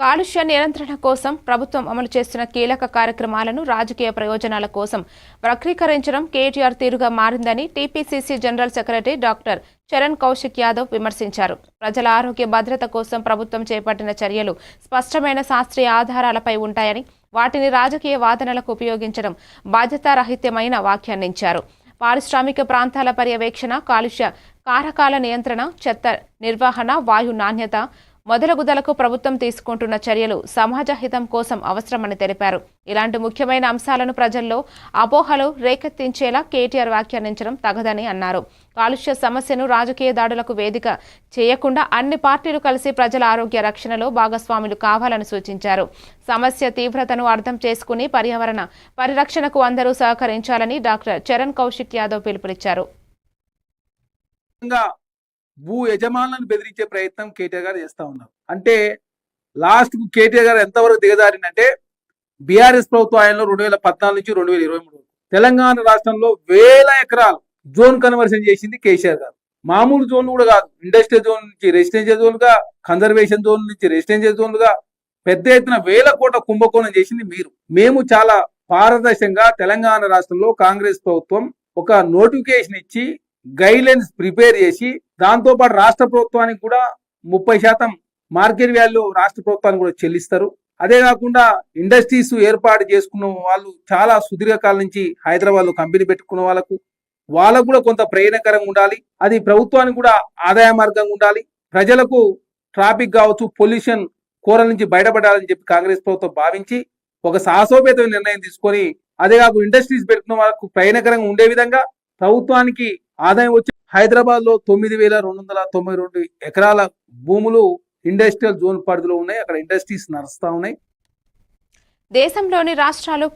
కాలుష్య నియంత్రణ కోసం ప్రభుత్వం అమలు చేస్తున్న కీలక కార్యక్రమాలను రాజకీయ ప్రయోజనాల కోసం వక్రీకరించడం కేటీఆర్ తీరుగా మారిందని TPCC general secretary doctor Charan Kaushik Yadav విమర్శించారు. ప్రజల ఆరోగ్య భద్రత కోసం ప్రభుత్వం చేపట్టిన చర్యలు స్పష్టమైన శాస్త్రీయ ఆధారాలపై ఉంటాయని వాటిని రాజకీయ వాదనలకు ఉపయోగించడం బాధ్యతారహిత్యమైన వ్యాఖ్యానించారు. పారిశ్రామిక ప్రాంతాల పర్యవేక్షణ కాలుష్య కారకాల నియంత్రణ చెత్త నిర్వహణ వాయు నాణ్యత మొదలగుదలకు ప్రభుత్వం తీసుకుంటున్న చర్యలు సమాజ హితం కోసం అవసరమని తెలిపారు. ఇలాంటి ముఖ్యమైన అంశాలను ప్రజల్లో అపోహలు రేకెత్తించేలా కేటీఆర్ వ్యాఖ్యానించడం తగదని అన్నారు. కాలుష్య సమస్యను రాజకీయ దాడులకు వేదిక చేయకుండా అన్ని పార్టీలు కలిసి ప్రజల ఆరోగ్య రక్షణలో భాగస్వాములు కావాలని సూచించారు. సమస్య తీవ్రతను అర్థం చేసుకుని పర్యావరణ పరిరక్షణకు అందరూ సహకరించాలని డాక్టర్ చరణ్ కౌశిక్ యాదవ్ పిలుపునిచ్చారు. భూ యజమానులను బెదిరించే ప్రయత్నం కేటీఆర్ గారు చేస్తా ఉన్నారు. అంటే లాస్ట్కు కేటీఆర్ గారు ఎంతవరకు దిగజారిందంటే బీఆర్ఎస్ ప్రభుత్వ ఆయనలో రెండు వేల పద్నాలుగు నుంచి రెండు వేల ఇరవై మూడు తెలంగాణ రాష్ట్రంలో వేల ఎకరాలు జోన్ కన్వర్షన్ చేసింది కేసీఆర్ గారు. మామూలు జోన్లు కూడా కాదు. ఇండస్ట్రియల్ జోన్ నుంచి రెసిడెన్షియల్ జోన్గా కన్జర్వేషన్ జోన్ నుంచి రెసిడెన్షియల్ జోన్లుగా పెద్ద ఎత్తున వేల కోట్ల కుంభకోణం చేసింది మీరు. మేము చాలా పారదర్శకంగా తెలంగాణ రాష్ట్రంలో కాంగ్రెస్ ప్రభుత్వం ఒక నోటిఫికేషన్ ఇచ్చి గైడ్లైన్స్ ప్రిపేర్ చేసి దాంతోపాటు రాష్ట్ర ప్రభుత్వానికి కూడా ముప్పై శాతం మార్కెట్ వాల్యూ రాష్ట్ర ప్రభుత్వానికి కూడా చెల్లిస్తారు. అదే కాకుండా ఇండస్ట్రీస్ ఏర్పాటు చేసుకున్న వాళ్ళు చాలా సుదీర్ఘకాలం నుంచి హైదరాబాద్లో కంపెనీ పెట్టుకున్న వాళ్ళకు వాళ్ళకు కూడా కొంత ప్రయోజనకరంగా ఉండాలి. అది ప్రభుత్వానికి కూడా ఆదాయ మార్గంగా ఉండాలి. ప్రజలకు ట్రాఫిక్ కావచ్చు పొల్యూషన్ కూరల నుంచి బయటపడాలని చెప్పి కాంగ్రెస్ ప్రభుత్వం భావించి ఒక సాహసోపేత నిర్ణయం తీసుకొని అదే కాకుండా ఇండస్ట్రీస్ పెట్టుకున్న వాళ్ళకు ప్రయోజనకరంగా ఉండే విధంగా ప్రభుత్వానికి ఆదాయం వచ్చి హైదరాబాద్లో తొమ్మిది వేల రెండు వందల తొంభై రెండు ఎకరాల భూములు ఇండస్ట్రియల్ జోన్ పరిధిలో ఉన్నాయి. అక్కడ ఇండస్ట్రీస్ నడుస్తా ఉన్నాయి. దేశంలోని రాష్ట్రాలు